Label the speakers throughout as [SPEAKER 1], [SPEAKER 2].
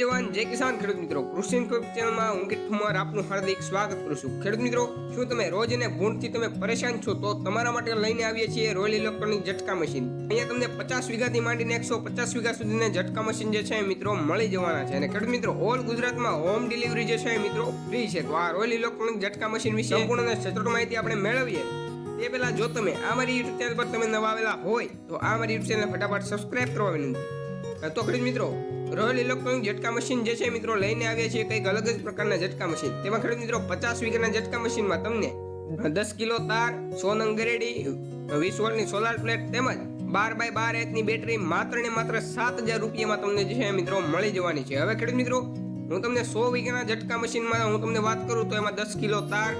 [SPEAKER 1] જવાન, જય કિસાન ખેડૂત મિત્રો. કૃષિ ચેનલમાં હું કિટ ઠુમર આપનું હાર્દિક સ્વાગત કરું છું. ખેડૂત મિત્રો, શું તમે રોજ અને ભૂંડથી તમે પરેશાન છો તો તમારા માટે લઈને આવીએ છીએ રોયલ ઇલેક્ટ્રોનિક ઝટકા મશીન. અહીંયા તમને પચાસ વીઘાથી માંડીને એકસો પચાસ વીઘા સુધીના ઝટકા મશીન જે છે મિત્રો મળી જવાના છે. અને ખેડૂત મિત્રો, ઓલ ગુજરાતમાં હોમ ડિલિવરી જે છે મિત્રો ફ્રી છે. તો આ રોયલ ઇલેક્ટ્રોનિક ઝટકા મશીન વિશે સંપૂર્ણ સચોટ માહિતી આપણે મેળવીએ. તે પહેલા જો તમે આ મારી યુટ્યુબ ચેનલ પર તમે નવા આવેલા હોય, તો આ મારી યુટ્યુબ ચેનલ ફટાફટ સબસ્ક્રાઇબ કરવા વિનંતી. તો ખેડૂત મિત્રો રોયલ ઇલેક્ટ્રોનિક ઝટકા મશીન જે છે મિત્રો લઈને આવ્યા છે, કંઈક અલગ જ પ્રકારના ઝટકા મશીન. તેમાં ખેડૂત મિત્રો પચાસ વીઘાના ઝટકા મશીનમાં તમને દસ કિલો તાર સો નંગ ગરેડી, વીસ વોલ્ટની સોલાર પ્લેટ તેમજ બાર બાય બાર એચની બેટરી માત્ર ને માત્ર સાત હજાર રૂપિયામાં તમને જે છે મિત્રો મળી જવાની છે. હવે ખેડૂત મિત્રો, હું તમને સો વીઘાના ઝટકા મશીનમાં હું તમને વાત કરું તો એમાં દસ કિલો તાર,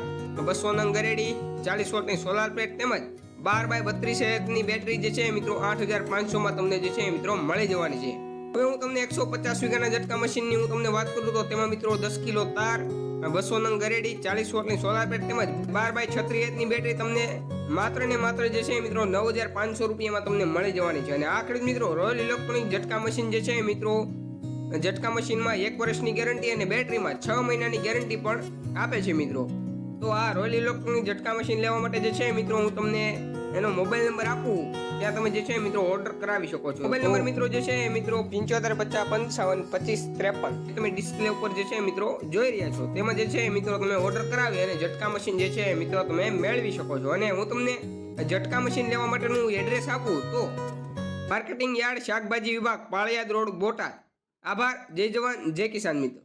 [SPEAKER 1] બસો નંગ ગરેડી, ચાલીસ વોલ્ટની સોલાર પ્લેટ તેમજ બાર બાય બત્રીસ એચની બેટરી જે છે મિત્રો આઠ હજાર પાંચસોમાં તમને જે છે મિત્રો મળી જવાની છે. હવે હું તમને એકસો પચાસ વીઘાના ઝટકા મશીનની હું તમને વાત કરું તો તેમાં મિત્રો દસ કિલો તાર બસો નંગ ગરેડી, ચાલીસ વોટની સોલાર પેટ તેમજ બાર બાય છત્રી એચની બેટરી તમને માત્ર ને માત્ર જે છે મિત્રો નવ હજાર પાંચસો રૂપિયામાં તમને મળી જવાની છે. અને આ ખરીદ મિત્રો રોયલ ઇલેક્ટ્રોનિક ઝટકા મશીન જે છે મિત્રો ઝટકા મશીનમાં એક વર્ષની ગેરંટી અને બેટરીમાં છ મહિનાની ગેરંટી પણ આપે છે મિત્રો. તો આ રોયલ ઇલેક્ટ્રોનિક ઝટકા મશીન લેવા માટે જે છે મિત્રો હું તમને એનો મોબાઈલ નંબર આપું ત્યાં તમે જે છે મિત્રો ઓર્ડર કરાવી શકો છો. મોબાઈલ નંબર મિત્રો જે છે મિત્રો પંચોતેર પચાસ પંચાવન પચીસ ત્રેપન. તમે ડિસ્પ્લે ઉપર જે છે મિત્રો જોઈ રહ્યા છો. તેમાં જે છે મિત્રો તમે ઓર્ડર કરાવી અને ઝટકા મશીન જે છે મિત્રો તમે મેળવી શકો છો. અને હું તમને ઝટકા મશીન લેવા માટેનું એડ્રેસ આપું તો માર્કેટિંગ યાર્ડ શાકભાજી વિભાગ પાળિયાદ રોડ બોટાદ. આભાર. જય જવાન જય કિસાન મિત્રો.